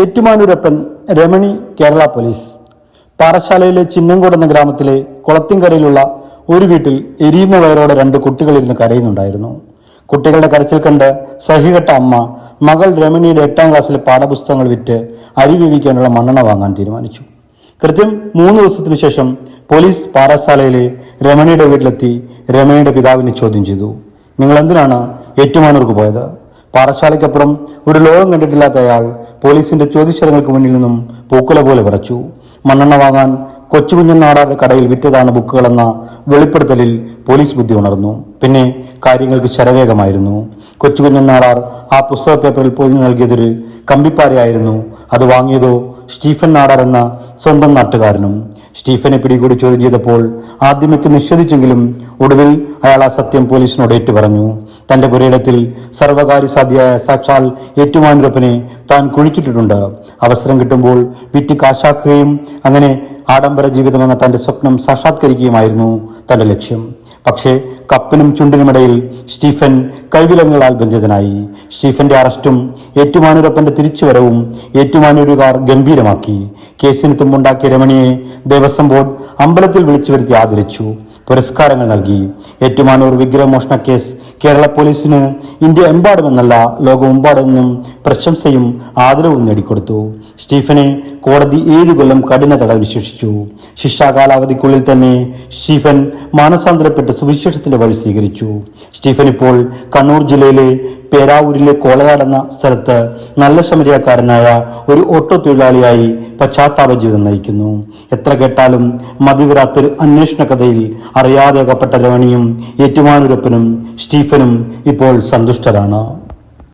Ettumanoorappan Ramani Kerala police. പാറശാലയിലെ ചിന്നംകോട് എന്ന ഗ്രാമത്തിലെ കുളത്തിൻകരയിലുള്ള ഒരു വീട്ടിൽ എരിയുന്ന വയറോടെ രണ്ട് കുട്ടികൾ ഇരുന്ന് കരയുന്നുണ്ടായിരുന്നു. കുട്ടികളുടെ കരച്ചിൽ കണ്ട് സഹികെട്ട അമ്മ മകൾ രമണിയുടെ എട്ടാം ക്ലാസ്സിലെ പാഠപുസ്തകങ്ങൾ വിറ്റ് അരി വീവിക്കാനുള്ള മണ്ണെണ്ണ വാങ്ങാൻ തീരുമാനിച്ചു. കൃത്യം മൂന്ന് ദിവസത്തിനു ശേഷം പോലീസ് പാറശാലയിലെ രമണിയുടെ വീട്ടിലെത്തി രമണിയുടെ പിതാവിനെ ചോദ്യം ചെയ്തു. നിങ്ങൾ എന്തിനാണ് ഏറ്റുമാനൂർക്ക് പോയത്? പാറശാലയ്ക്കപ്പുറം ഒരു ലോകം കണ്ടിട്ടില്ലാത്ത അയാൾ പോലീസിന്റെ ചോദ്യശരങ്ങൾക്ക് മുന്നിൽ നിന്നും പൂക്കുല പോലെ വിറച്ചു. മണ്ണെണ്ണ വാങ്ങാൻ കൊച്ചുകുഞ്ഞൻ നാടാരുടെ കടയിൽ വിറ്റതാണ് ബുക്കുകളെന്ന വെളിപ്പെടുത്തലിൽ പോലീസ് ബുദ്ധി ഉണർന്നു. പിന്നെ കാര്യങ്ങൾക്ക് ശരവേഗമായിരുന്നു. കൊച്ചുകുഞ്ഞൻ നാടാർ ആ പുസ്തക പേപ്പറിൽ പൊതിഞ്ഞു നൽകിയതൊരു കമ്പിപ്പാരയായിരുന്നു. അത് വാങ്ങിയതോ സ്റ്റീഫൻ നാടാർ എന്ന സ്വന്തം നാട്ടുകാരനും. സ്റ്റീഫനെ പിടികൂടി ചോദ്യം ചെയ്തപ്പോൾ ആദ്യമൊക്കെ നിഷേധിച്ചെങ്കിലും ഒടുവിൽ അയാൾ ആ സത്യം പോലീസിനോട് ഏറ്റു പറഞ്ഞു തന്റെ പുരയിടത്തിൽ സർവകാര്യ സാധ്യയായ സാക്ഷാൽ ഏറ്റുമാനൂരപ്പനെ താൻ കുഴിച്ചിട്ടിട്ടുണ്ട്. അവസരം കിട്ടുമ്പോൾ വിറ്റ് കാശാക്കുകയും അങ്ങനെ ആഡംബര ജീവിതമെന്ന തന്റെ സ്വപ്നം സാക്ഷാത്കരിക്കുകയുമായിരുന്നു തന്റെ ലക്ഷ്യം. പക്ഷേ കപ്പിനും ചുണ്ടിനുമിടയിൽ സ്റ്റീഫൻ കൈവിലങ്ങുകളാൽ ബന്ധിതനായി. സ്റ്റീഫന്റെ അറസ്റ്റും ഏറ്റുമാനൂരപ്പന്റെ തിരിച്ചുവരവും ഏറ്റുമാനൂരുകാർ ഗംഭീരമാക്കി. കേസിന് തുമ്പുണ്ടാക്കിയ രമണിയെ ദേവസ്വം ബോർഡ് അമ്പലത്തിൽ വിളിച്ചു വരുത്തി ആദരിച്ചു. പുരസ്കാരങ്ങൾ നൽകി. ഏറ്റുമാനൂർ വിഗ്രഹമോഷണ കേസ് കേരള പോലീസിന് ഇന്ത്യ എമ്പാടുമെന്നല്ല ലോകമെമ്പാടുമെന്നും പ്രശംസയും ആദരവും നേടിക്കൊടുത്തു. സ്റ്റീഫനെ കോടതി ഏഴു കൊല്ലം കഠിന തടവിൽ ശിക്ഷിച്ചു ശിക്ഷാകാലാവധിക്കുള്ളിൽ തന്നെ സ്റ്റീഫൻ മാനസാന്തരപ്പെട്ട് സുവിശേഷത്തിന്റെ വഴി സ്വീകരിച്ചു. സ്റ്റീഫൻ ഇപ്പോൾ കണ്ണൂർ ജില്ലയിലെ പേരാവൂരിലെ കോളയാടെന്ന സ്ഥലത്ത് നല്ല ശമരിയക്കാരനായ ഒരു ഓട്ടോ തൊഴിലാളിയായി പശ്ചാത്താപ ജീവിതം നയിക്കുന്നു. എത്ര കേട്ടാലും മതിവരാത്തൊരു അന്വേഷണ കഥയിൽ അറിയാതെ അകപ്പെട്ട രമണിയും ഏറ്റുമാനൂരപ്പനും സ്റ്റീഫനും ഇപ്പോൾ സന്തുഷ്ടരാണ്.